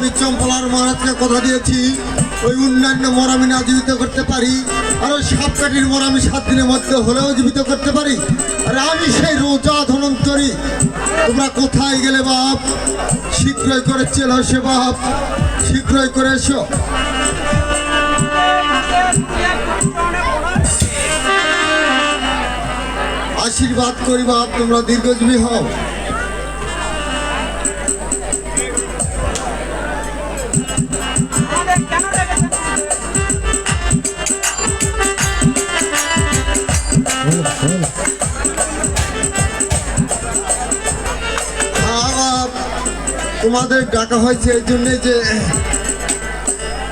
আমি চম্পলার মহারাজকে কথা দিয়েছি। ওই অন্যান্য মর আমি না জীবিত করতে পারি, আর ওই সাপকাঠির মর আমি সাত দিনের মধ্যে হলেও জীবিত করতে পারি। আর আমি সেই রোজা ধনন্তরী তোমরা কোথায় গেলে বাপ? শীঘ্রই করে চেল সে বাপ। শীঘ্রই করে এসো। আশীর্বাদ করি বাপ, তোমরা দীর্ঘজীবী হও। তোমাদের ডাকা হয়েছে এই জন্যে যে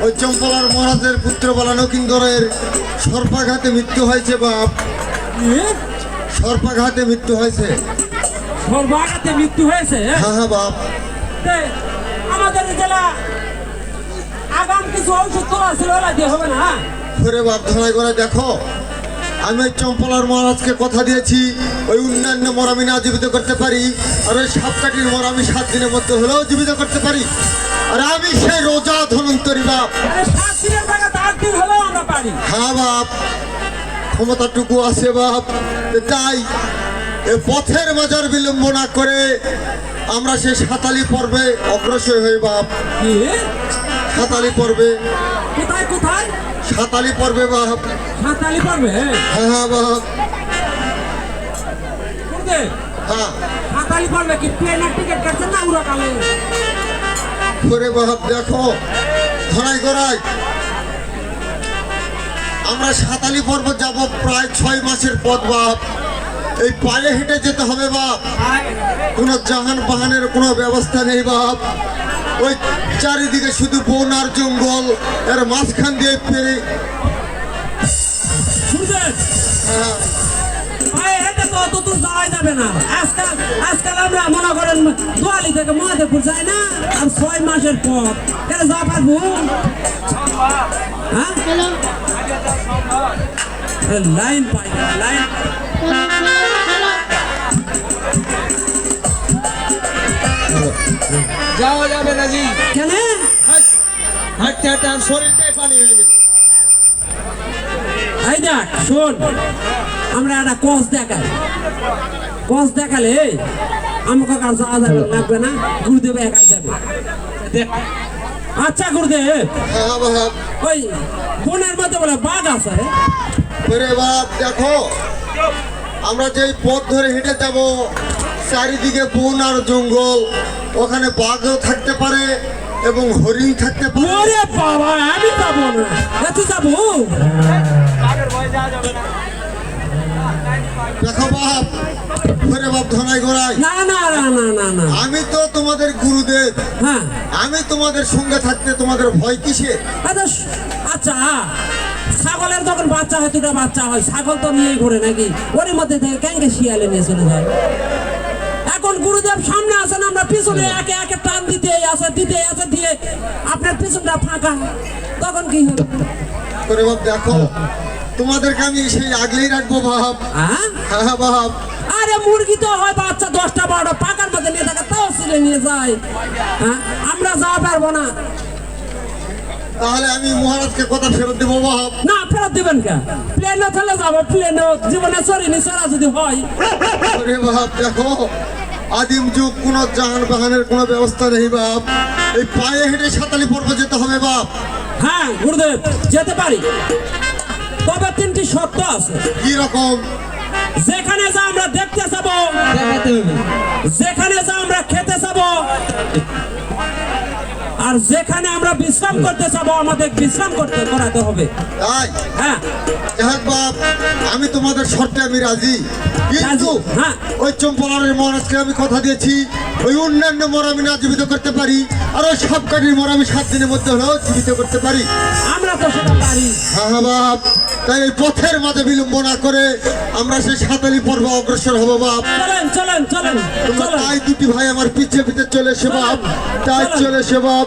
ওই চম্পলার মহারাজের পুত্র বলা নকিন্দরের সর্পাঘাতে মৃত্যু হয়েছে বাপ। সর্পাঘাতে মৃত্যু হয়েছে। সর্বাঘাতে মৃত্যু হয়েছে? হ্যাঁ হ্যাঁ বাপ। আমাদের জেলা আগাম কিছু ঔষধ তো আছে ওরা দিয়ে হবে না? ঘুরে বাপ ধরাই করে দেখো। আমি ওই চম্পলার মহারাজকে কথা দিয়েছি ওই অন্যান্য মর আমি না জীবিত করতে পারি আর ওই সাপকাঠির মর আমি সাত দিনের মধ্যে হলেও জীবিত করতে পারি। আর আমি সেই রোজা ধনন্তরী বাপ হ্যাঁ বাপ ক্ষমতাটুকু আছে বাপ তাই এ পথের মাজার বিলম্ব না করে আমরা সেই সাতালি পর্বে অগ্রসর হই বাপ? সাতালি পর্বে। কোথায় কোথায়? সাতালি পর্বে বাপ সাঁতালি পারবে? হ্যাঁ হ্যাঁ বাপ হ্যাঁ। সাঁতালি পারবে কি ট্রেনের টিকিট কাটছে না উড়া কালে করে বাপ দেখো। ধরাই গড়াই আমরা সাতালি পর্ব যাব প্রায় ছয় মাসের পথ বাপ। এই পায়ে হেঁটে যেতে হবে বাপ। কোনো জাহান বাহানের কোনো ব্যবস্থা নেই বাপ। ওই চারিদিকে শুধু বন আর জঙ্গল এর মাঝখান দিয়ে পেরে হ্যাঁ, না। আজকাল আজকাল আমরা মনে করেন দোয়ালি থেকে মহাদেবপুর যাই না আর ছয় মাসের পর। তাহলে যাওয়া পারব? হ্যাঁ? লাইন পাই না, লাইন যাওয়া যাবে না জি। কেন? হাঁটতে হাঁটতে আর শরীরটাই পানি হয়ে যাবে। এই দেখ শোন। আমরা একটা কস দেখাই। কস দেখালে আমাকে কার যাওয়া যাবে লাগবে না? গুরুদেব একাই যাবে। দেখ আচ্ছা গুরুদেব। হ্যাঁ বাপ ওই বনের মধ্যে বলে বাঘ আছে। দেখো। আমরা যেই পথ ধরে হেঁটে যাব চারিদিকে বন আর জঙ্গল। ওখানে বাঘও থাকতে পারে এবং হরিণ থাকতে পারে। ওরে বাবা আমি যাব না। এ তুই যাব? দেখো বাপ ঘরে বাপ ধনাই গোড়াই। না না না না না না আমি তো তোমাদের গুরুদেব। হ্যাঁ। আমি তোমাদের সঙ্গে থাকতে তোমাদের ভয় কিসে আচ্ছা আচ্ছা ছাগলের যখন বাচ্চা হয় দুটা বাচ্চা হয় ছাগল তো নিয়েই ঘুরে নাকি? ওর মধ্যে থেকে ক্যাঙ্কে শিয়ালে নিয়ে চলে যায়। এখন গুরুদেব সামনে আছেন আমরা পিছনে একে একে টান দিতে আছে দিতে আছে দিয়ে আপনার পিছনটা ফাঁকা। তখন কি হবে দেখো তোমাদেরকে আমি সেই আগলেই রাখব বাপ। হ্যাঁ? হ্যাঁ হ্যাঁ আরে মুরগি তো হয় বাচ্চা দশটা বারোটা পাকার মধ্যে নিয়ে থাকে তাও ছিঁড়ে নিয়ে যায়। হ্যাঁ? আমরা যাওয়া পারব না। তাহলে আমি মহারাজকে কথা ফেরত দেবো বাপ। না ফেরত দিবেন কে? প্লেনে চলে যাব প্লেনে জীবনে চড়িনি চড়া যদি হয়। করে বাপ দেখো আদিম যুগ কোনো যান বাহানের কোনো ব্যবস্থা নেই বাপ। এই পায়ে হেঁটে সাঁতালি পর্ব যেতে হবে বাপ। হ্যাঁ গুরুদেব যেতে পারি। তবে তিনটি শর্ত আছে। কি রকম? যেখানে যা আমরা দেখতে যাব দেখাতে হবে। যেখানে যা আমরা খেতে যাব আর যেখানে আমরা বিশ্রাম করতে যাব আমাদের বিশ্রাম করতে করাতে হবে। তাই? হ্যাঁ। বাপ আমি তোমাদের শর্তে আমি রাজি। কিন্তু হ্যাঁ। ওই চম্পলারের মহারাজকে আমি কথা দিয়েছি ওই অন্যান্য মর আমি না জীবিত করতে পারি আর ওই সাপকাঠির মর আমি সাত দিনের মধ্যে হলেও জীবিত করতে পারি। আমরা তো সেটা পারি। হ্যাঁ হ্যাঁ বাপ। তাই এই পথের মাঝে বিলম্ব না করে আমরা সেই সাতালি পর্ব অগ্রসর হব বাপ। চলেন চলেন চলেন তাই দুটি ভাই আমার পিছে পিছে চলে এসে বাপ। তাই চলে এসে বাপ।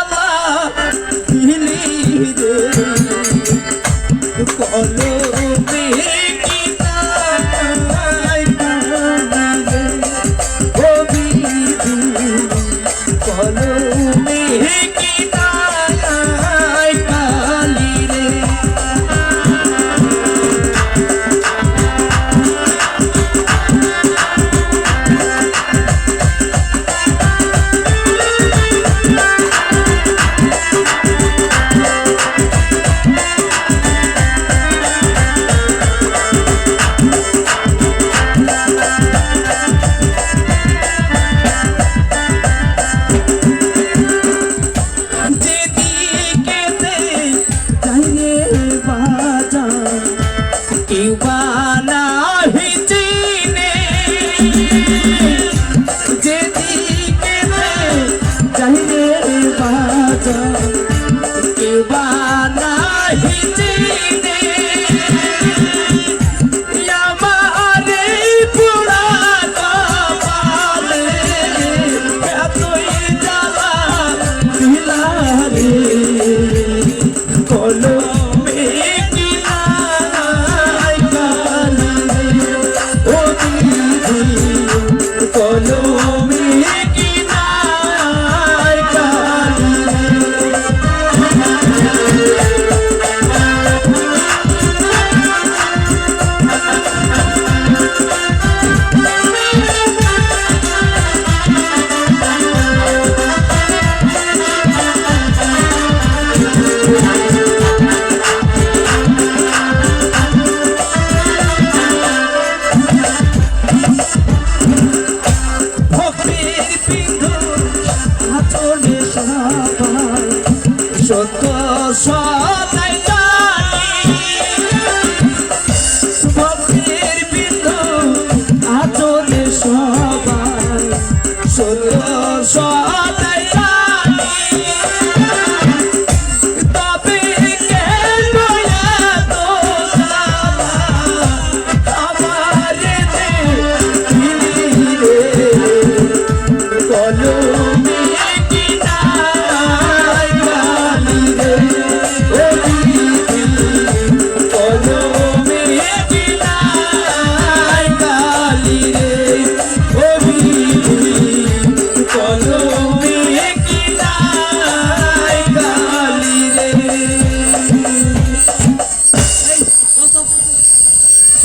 সত্য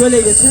চলে গেছে।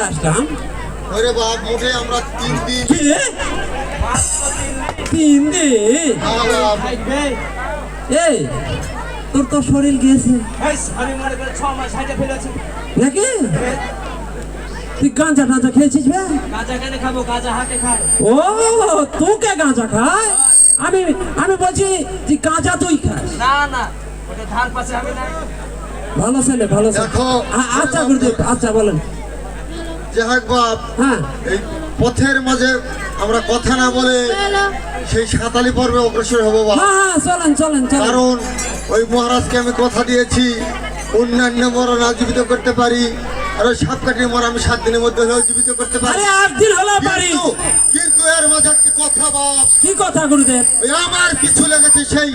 আমরা আসলাম। ওরে বাপ আমরা তিন দিন। তিন দিন? হ্যাঁ, হ্যাঁ, হ্যাঁ। এই তোর তো শরীর গিয়েছে। নাকি তুই গাঁজা টাঁজা খেয়েছিস ও তোকে গাঁজা খায়? আমি আমি বলছি তুই গাঁজা তুই খাস। না না ভালো ছেলে ভালো ছেলে। আচ্ছা আচ্ছা বলেন। যে হোক বাপ হ্যাঁ। এই পথের মাঝে আমরা কথা না বলে সেই সাঁতালি পর্বে অগ্রসর হব বাপ। হ্যাঁ, হ্যাঁ, কারণ ওই মহারাজকে আমি কথা দিয়েছি অন্যান্য মরণ জীবিত করতে পারি আর ওই সাপ কাটির মরণ আমি সাত দিনের মধ্যে হলেও জীবিত করতে পারি। আট দিন হলো পারি। কিন্তু এর মাঝে একটি কথা বাপ। কি কথা গুরুদেব? ওই আমার পিছু লেগেছে সেই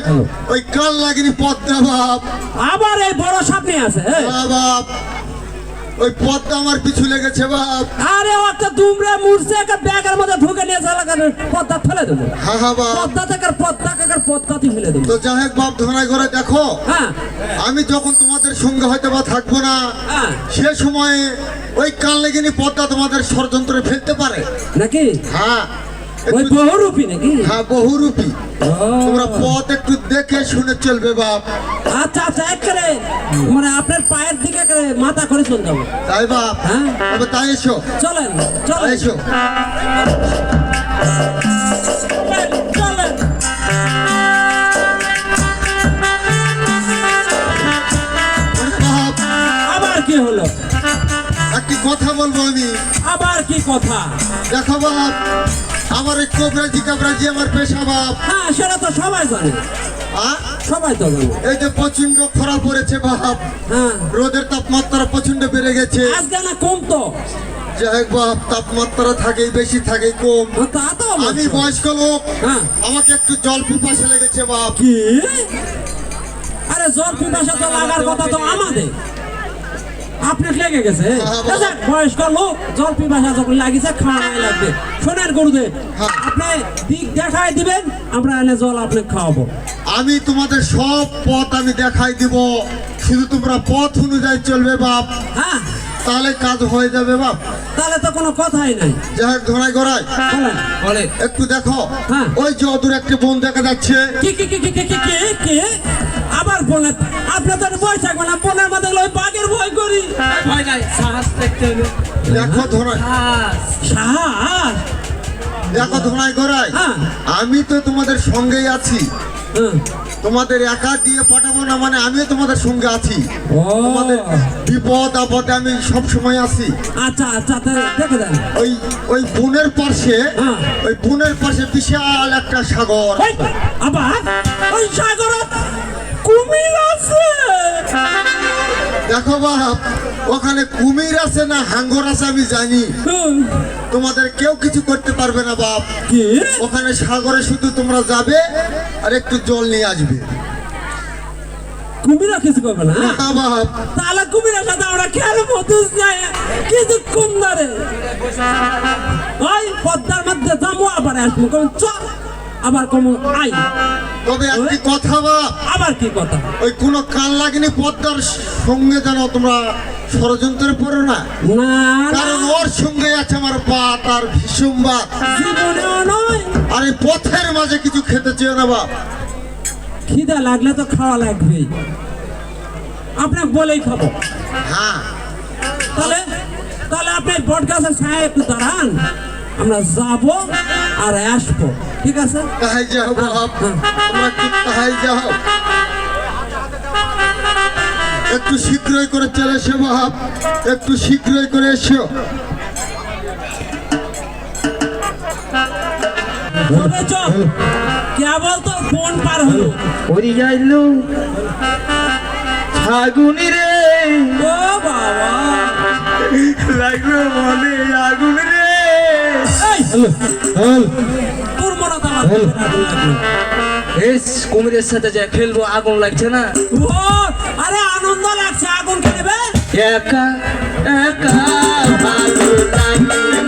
ওই কাল লাগিনি পদ্মা বাপ। আবার এই বড় সাপ নিয়ে আছে বাপ। ওই পদ্মা আমার পিছু লেগেছে বাপ। আরে একটা দুমড়ে মুড়ছে একটা ব্যাগের মধ্যে ঢুকে নিয়ে চলে গেল পদ্মা ফেলে দেবো। হ্যাঁ হ্যাঁ বাপ। পদ্মা থেকে পদ্মা কাকার পদ্মাতে ফেলে দেবো। তো যাই হোক বাপ ধরাই করে দেখো। হ্যাঁ। আমি যখন তোমাদের সঙ্গে হয়তো বা থাকব না হ্যাঁ। সে সময়ে ওই কাল লেগিনি পদ্মা তোমাদের ষড়যন্ত্রে ফেলতে পারে। নাকি? হ্যাঁ। ওই বহুরূপী নাকি? হ্যাঁ বহুরূপী। তোমরা পথ একটু দেখে শুনে চলবে বাপ। আচ্ছা আচ্ছা একেবারে। মানে আপনার পায়ের দিকে মাথা করে চলে যাব তাই বাপ। হ্যাঁ। তবে তাই এসো। চলেন চলেন। এসো। আবার কি হলো? কথা বলব আমি। আবার কি কথা? দেখো বাপ আমার এই কবরাজি কাবরাজি আমার পেশা বাপ। হ্যাঁ সেটা তো সবাই জানে? সবাই তো এই যে প্রচণ্ড খরা পড়েছে বাপ হ্যাঁ। রোদের তাপমাত্রা প্রচণ্ড বেড়ে গেছে। আজকে না কম তো। যাই বাপ তাপমাত্রা থাকেই বেশি থাকে কম। আমি বয়স্ক লোক। হ্যাঁ। আমাকে একটু জল পিপাসা লেগেছে বাপ। আরে জল পিপাসা তো লাগার কথা তো আমাদের। আপনার লেগে গেছে। হ্যাঁ, হ্যাঁ, বয়স্ক লোক জল পিপাসা যখন লাগিয়েছে খাওয়াই লাগবে। সোনার গরুদে হ্যাঁ। আপনি দিক দেখাই দিবেন আমরা এনে জল আপনাকে খাওয়াবো। আমি তোমাদের সব পথ আমি দেখাই দিব। শুধু তোমরা পথ অনুযায়ী চলবে বাপ। হ্যাঁ। তাহলে কাজ হয়ে যাবে বাপ। তাহলে তো কোনো কথাই নাই। যাই ধরাই গড়াই। বলে। একটু দেখো ওই যে অদূর একটি বোন দেখা যাচ্ছে। কি কি কি কি কি কি আবার বলে আপনাদের বয়স থাকবে না বোনের মধ্যে ওই বাঘের ভয় করি। ভয় নাই সাহস দেখতে হলো দেখো ধরাই সাহস সাহস। দেখো ধরাই গড়াই হ্যাঁ। আমি তো তোমাদের সঙ্গেই আছি। হ্যাঁ। তোমাদের একা দিয়ে পাঠাবো না মানে আমিও তোমাদের সঙ্গে আছি। তোমাদের বিপদ আপদে আমি সব সময় আছি। আচ্ছা আচ্ছা ওই ওই বোনের পাশে হ্যাঁ। ওই বোনের পাশে বিশাল একটা সাগর। আবার? ওই সাগরে কুমির আছে। দেখো বাপ ওখানে কুমির আছে না হাঙ্গর আছে আমি জানি। তোমাদের কেউ কিছু করতে পারবে না বাপ। ওখানে সাগরে শুধু তোমরা যাবে আর একটু জল নিয়ে আসবে। কুমিরা কিছু করবে না? বাপ। তাহলে কুমিরের সাথে আমরা খেয়াল মতো যাই কিছু কম ধরে। ওই পদ্মার মধ্যে যাব আবার আসব। চল। আবার কম আই। তবে একটি কথা বা? আবার কি কথা? ওই কোনো কান লাগেনি পদ্মার সঙ্গে যেন তোমরা ষড়যন্ত্রে পড়ো না? কারণ ওর সঙ্গে আছে আমার বাত আর ভীষণ বাত। নয়। আর এই পথের মাঝে কিছু খেতে চেয়ে না বাপ। খিদা লাগলে তো খাওয়া লাগবেই। আপনাকে বলেই খাব। হ্যাঁ। তাহলে তাহলে আপনি বট গাছের ছায়া একটু দাঁড়ান। আমরা যাব আর আসব। ঠিক আছে? তাহাই যাও বাপ তোমরা কি তাহাই যাও একটু শীঘ্রই করে চলে এসো বাপ একটু শীঘ্রই করে এসো। কেবল তো ফোন পার হলো। ওরি যাইলো। আগুনি রে। ও বাবা। লাগল মনে আগুন রে। কুমিরের সাথে যা খেলব আগুন লাগছে না? ও আরে আনন্দ লাগছে আগুন খেলবে? একা একা ভালো লাগে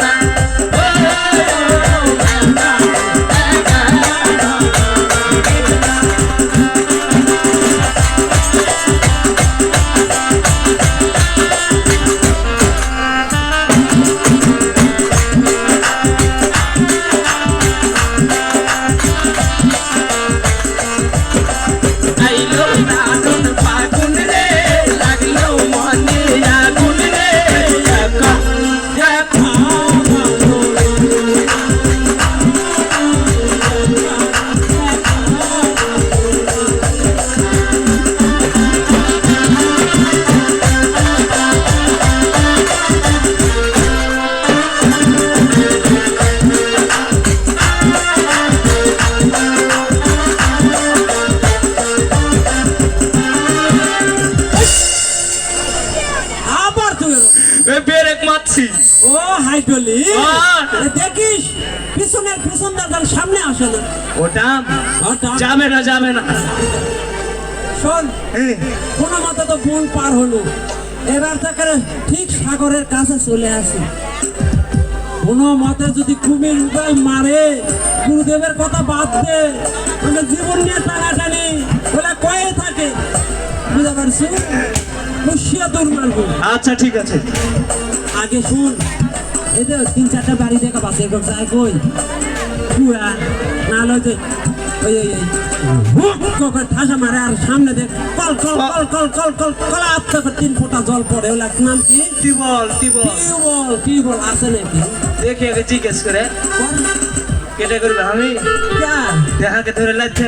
পিছনের পিছন সামনে আসে না ওটা ওটা যাবে না যাবে না। শোন কোনো মতো তো বোন পার হলো। এবার তাকে ঠিক সাগরের কাছে চলে আসি। কোনো মতে যদি কুমির উপায় মারে গুরুদেবের কথা বাদ দে। মানে জীবন নিয়ে টানাটানি ওরা কয়ে থাকে। বুঝতে পারছি মুশিয়া দূর মারবো। আচ্ছা ঠিক আছে। আগে শুন এই তিন চারটা বাড়ি দেখা বাসে এরকম যায় কই? পুরা না লইতে ওই ওই ওই করে ঠাসা মারে আর সামনে দেখ কল কল কল কল কল কল কলা আত্মা করে তিন ফোঁটা জল পড়ে ওলা নাম কি? টিবল টিবল। টিউবল টিউবল আছে নাকি? দেখে আগে জিজ্ঞেস করে। কেটে করবে আমি? দেখাকে ধরে লাগছে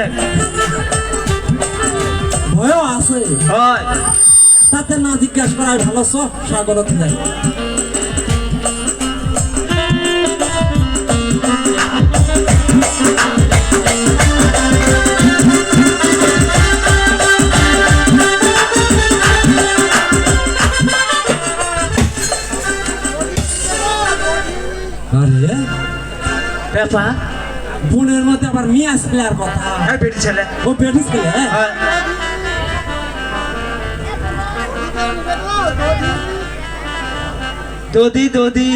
ভয়ও আছে। হয়। তাতে না জিজ্ঞাসা করাই ভালো সব সাগরত যায় আরে পেপা বোনের মধ্যে আবার মিয়াস প্লেয়ার কথা। হ্যাঁ বেটি ছেলে। ও বেটিস খেলে হ্যাঁ। দদি দদি।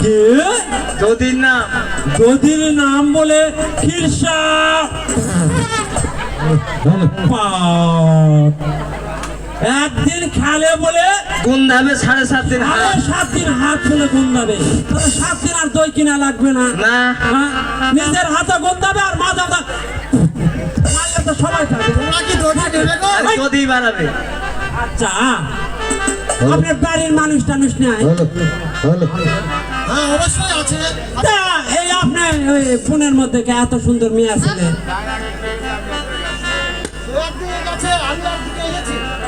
কে? দদির নাম। দদির নাম বলে খিরসা। একদিন খেলে বলে গুন্ধাবে সাড়ে সাত দিন সাত দিন হাত ফেলে গুন্দাবে সাত দিন আর দই কিনা লাগবে না। না। হ্যাঁ? নিজের হাতে গুন্দাবে আর তো সবাই থাকবে দদি বানাবে। আচ্ছা। আপনার বাড়ির মানুষ টানুষ নাই। হ্যাঁ অবশ্যই আছে। এই আপনার ওই ফোনের মধ্যে কে এত সুন্দর মেয়ে ছেলে।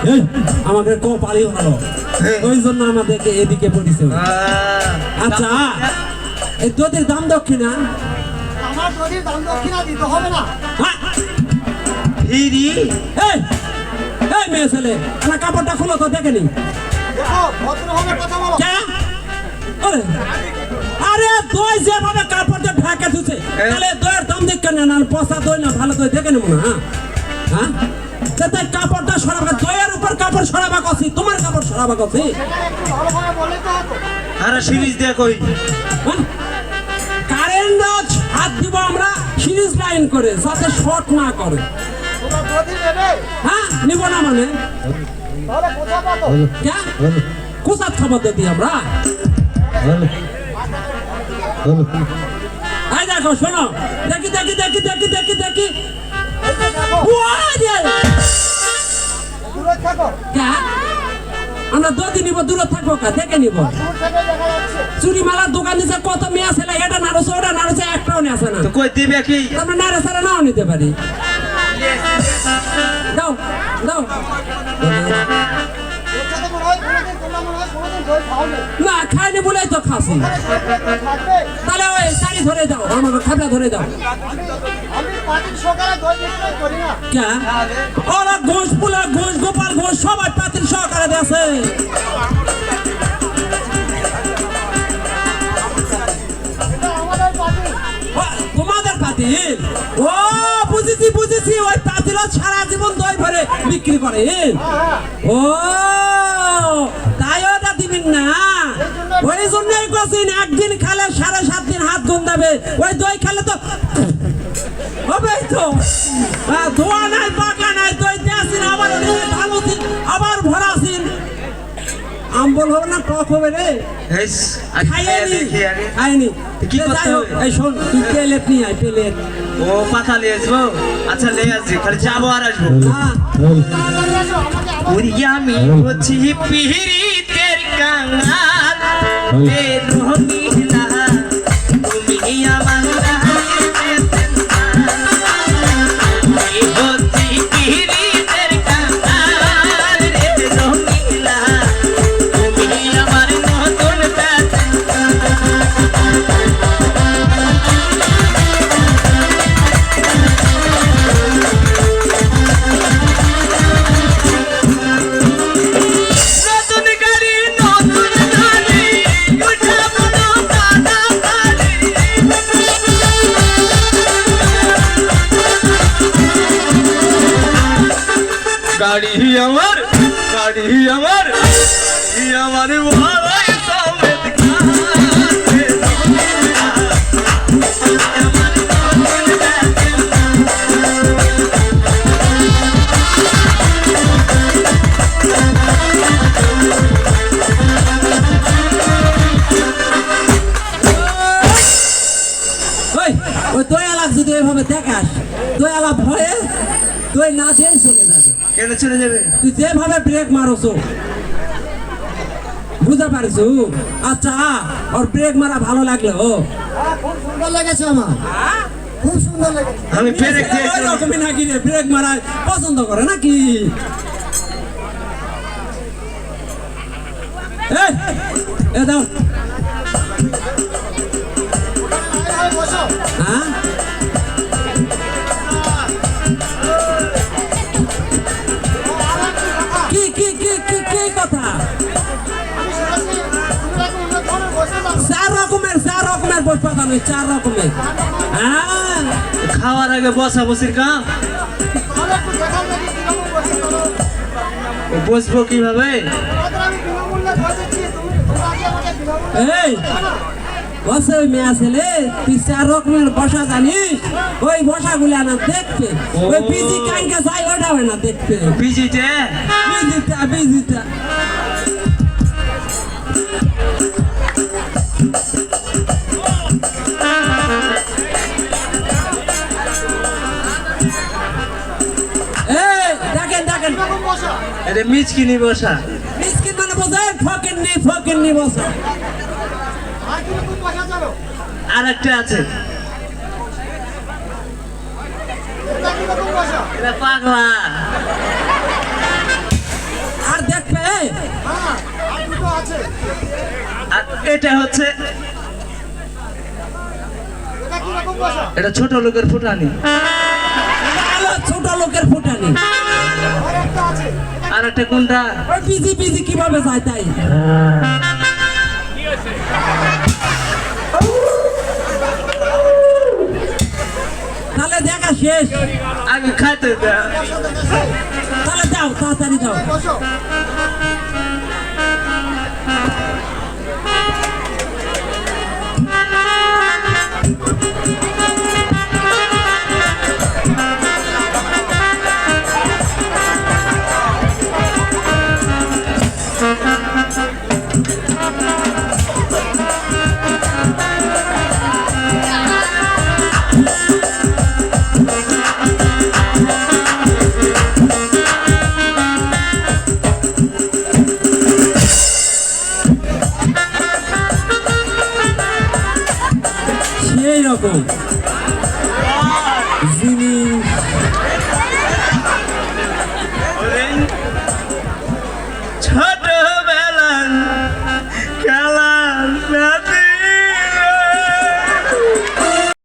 এই, আমাদের কপালই ভালো ওই জন্য আমাদেরকে এদিকে পড়েছে। আচ্ছা এই তোদের দাম দক্ষিণা? আমার নদীর দাম দক্ষিণা দিতে হবে না। হ্যাঁ? ফিরি। এই এই মেয়ে ছেলে আমার কাপড়টা খুলো তো দেখে নি। দেখো ভদ্রভাবে কথা বলো। কে? আরে দই যেভাবে কাপড়টা ঢাকা দিচ্ছে তাহলে দইয়ের দাম দেখে না না পচা দই না ভালো দই দেখে নেব না হ্যাঁ? হ্যাঁ? তাতে কাপড়টা সরাবা দইয়ের উপর কাপড় সরাবা কছি তোমার কাপড় সরাবা কছি আরে সিরিজ দিয়ে কই? কারেন্ট হাত দিব আমরা সিরিজ লাইন করে যাতে শর্ট না করে। হ্যাঁ নিব না মানে? কোথার খাবার দিই আমরা? দেখো শোনো। দেখি দেখি দেখি দেখি দেখি দেখি। যে? আমরা দুদিন নিব দূরে থাকব কা? দেখে নিব। চুরি মালার দোকান দিছে কত মেয়ে আছে এটা নাড়ছে ওটা নাড়ছে একটাও নিয়ে আসে না। কই দিবে কি? আমরা নাড়ে সারা নাও নিতে পারি। না খাইনি বলেই তো খাসি তাহলে ওই শাড়ি ধরে দাও আমার খাবলা ধরে দাও। ওরা ঘোষ পুলা ঘোষ গোপাল ঘোষ সবাই পাতিল সহকারে ও, তোমাদের পাতিল? ও বুঝেছি বুঝেছি ওই পাতিল সারা জীবন দই ভরে বিক্রি করে। ও তাই দিবেন না। ওই জন্যই কছেন একদিন খেলে সাড়ে সাত দিন হাত গন্ধাবে। ওই দই খেলে তো হবে তো? ধোয়া নাই পাকা নাই দই দিয়েছেন আবার ভালো দিন আবার ভরাছেন আম্বল হবে না টক হবে রে? খাইনি খাইনি কি যাই হোক, এই শোন তুই প্লেট নিয়ে আয় প্লেট। ও পাতা নিয়ে আসব? আচ্ছা নিয়ে আসছি খালি যাব আর আসব। হ্যাঁ। আমি হচ্ছি পিহিরিতের কাঙাল এ দেখাস দয়ালা ভয়ে তুই না দিয়েই চলে যাবে। কেন চলে যাবে? তুই যেভাবে ব্রেক মারছো বুঝতে পারছ? আচ্ছা ওর ব্রেক মারা ভালো লাগল হ্যাঁ, খুব সুন্দর লেগেছে আমার। খুব সুন্দর লেগেছে। আমি খেয়েছি রকমই নাকি রে ব্রেক মারা পছন্দ করে নাকি? এই, এ দাও। রকমের বই চার রকমের। হ্যাঁ। খাওয়ার আগে বসা বসির কাম? বসবো কীভাবে? এই বসে ওই মেয়ে তুই চার রকমের বসা জানিস? ওই বসাগুলো না দেখবে ওই কানকে যাই ওটা না দেখবে বিজিতে বিজিটা বিজিটা এটা মিচকিনি বসা মিসকিন মানে বোঝায় ফকির নি ফকির নি বসা আর একটা আছে পাগলা। আর দেখবে এটা হচ্ছে এটা ছোট লোকের ফুটানি। ছোট লোকের ফুটানি। আর একটা কোনটা ওই বিজি বিজি কীভাবে যায় তাই? তাহলে দেখা শেষ। আগে খাইতে তাহলে যাও তাড়াতাড়ি যাও।